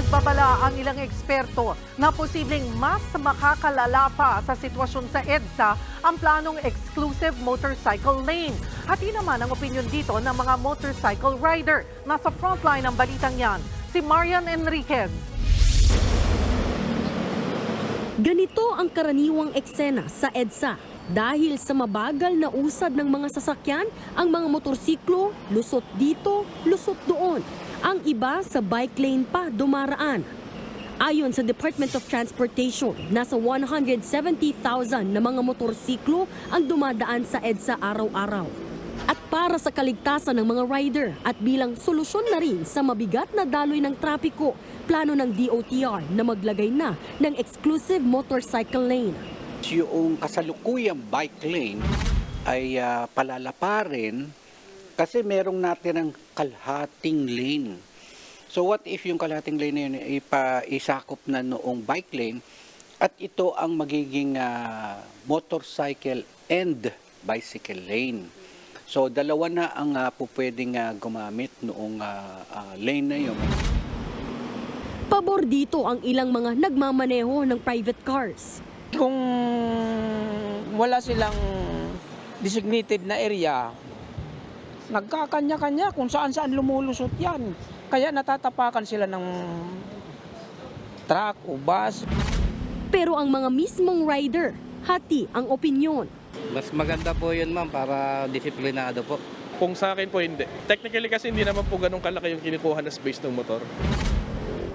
Nagbabala ang ilang eksperto na posibleng mas makakalala pa sa sitwasyon sa EDSA ang planong exclusive motorcycle lane. Hati naman ang opinion dito ng mga motorcycle rider. Nasa frontline ng balitang yan, si Marian Enriquez. Ganito ang karaniwang eksena sa EDSA. Dahil sa mabagal na usad ng mga sasakyan, ang mga motorsiklo lusot dito, lusot doon. Ang iba sa bike lane pa dumaraan. Ayon sa Department of Transportation, nasa 170,000 na mga motorsiklo ang dumadaan sa EDSA araw-araw. At para sa kaligtasan ng mga rider at bilang solusyon na rin sa mabigat na daloy ng trapiko, plano ng DOTR na maglagay na ng exclusive motorcycle lane. Yung kasalukuyang bike lane ay ah, palalaparin kasi merong natin ng kalhating lane. So what if yung kalhating lane na yun ipa, isakop na noong bike lane at ito ang magiging ah, motorcycle and bicycle lane. So dalawa na ang uh, ah, gumamit noong ah, ah, lane na yun. Pabor dito ang ilang mga nagmamaneho ng private cars. Kung wala silang designated na area, nagkakanya-kanya kung saan-saan lumulusot yan. Kaya natatapakan sila ng truck o bus. Pero ang mga mismong rider, hati ang opinyon. Mas maganda po yun ma'am para disiplinado po. Kung sa akin po hindi. Technically kasi hindi naman po ganun kalaki yung kinukuha na space ng motor.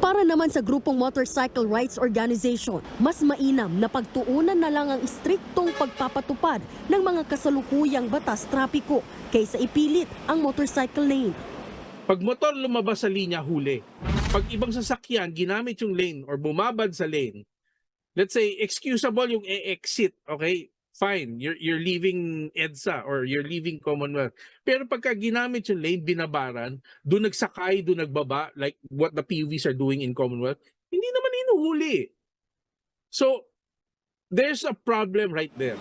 Para naman sa grupong Motorcycle Rights Organization, mas mainam na pagtuunan na lang ang istriktong pagpapatupad ng mga kasalukuyang batas trapiko kaysa ipilit ang motorcycle lane. Pag motor lumabas sa linya, huli. Pag ibang sasakyan ginamit yung lane or bumabad sa lane, let's say excusable yung e-exit, okay? Fine, you're, you're leaving EDSA or you're leaving Commonwealth. Pero pagka ginamit yung lane, binabaran, doon nagsakay, doon nagbaba, like what the PUVs are doing in Commonwealth, hindi naman inuhuli. So, there's a problem right there.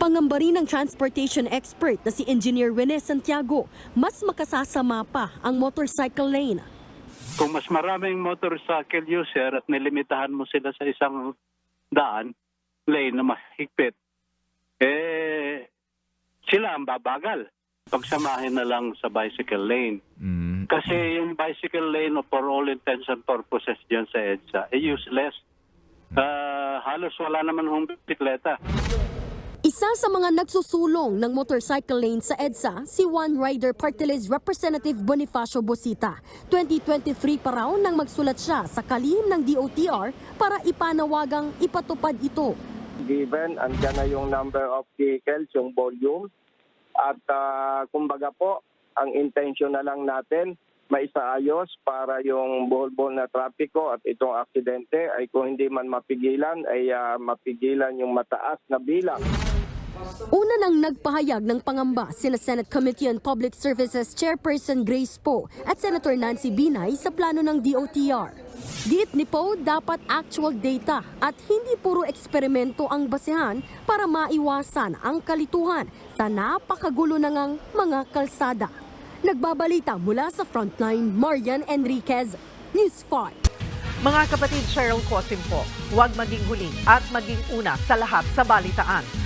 Pangamba rin ng transportation expert na si Engineer Rene Santiago, mas makasasama pa ang motorcycle lane. kung mas maraming motorcycle user at nilimitahan mo sila sa isang daan, lane na mahigpit, eh, sila ang babagal. Pagsamahin na lang sa bicycle lane. Kasi yung bicycle lane, for all intents and purposes dyan sa EDSA, eh, useless. Ah, halos wala naman hong bisikleta. Isa sa mga nagsusulong ng motorcycle lane sa EDSA, si One Rider Party List Representative Bonifacio Bosita. 2023 pa raw nang magsulat siya sa kalihim ng DOTR para ipanawagang ipatupad ito. Given, andyan na yung number of vehicles, yung volume. At ah, kumbaga po, ang intention na lang natin, maisaayos para yung buhol-buhol na trapiko at itong aksidente ay kung hindi man mapigilan, ay ah, mapigilan yung mataas na bilang. Una nang nagpahayag ng pangamba sina Senate Committee on Public Services Chairperson Grace Poe at Senator Nancy Binay sa plano ng DOTR. Giit ni Poe dapat actual data at hindi puro eksperimento ang basehan para maiwasan ang kalituhan sa napakagulo na ngang mga kalsada. Nagbabalita mula sa Frontline, Marian Enriquez, News 5. Mga kapatid Cheryl Cosim po, huwag maging huli at maging una sa lahat sa balitaan.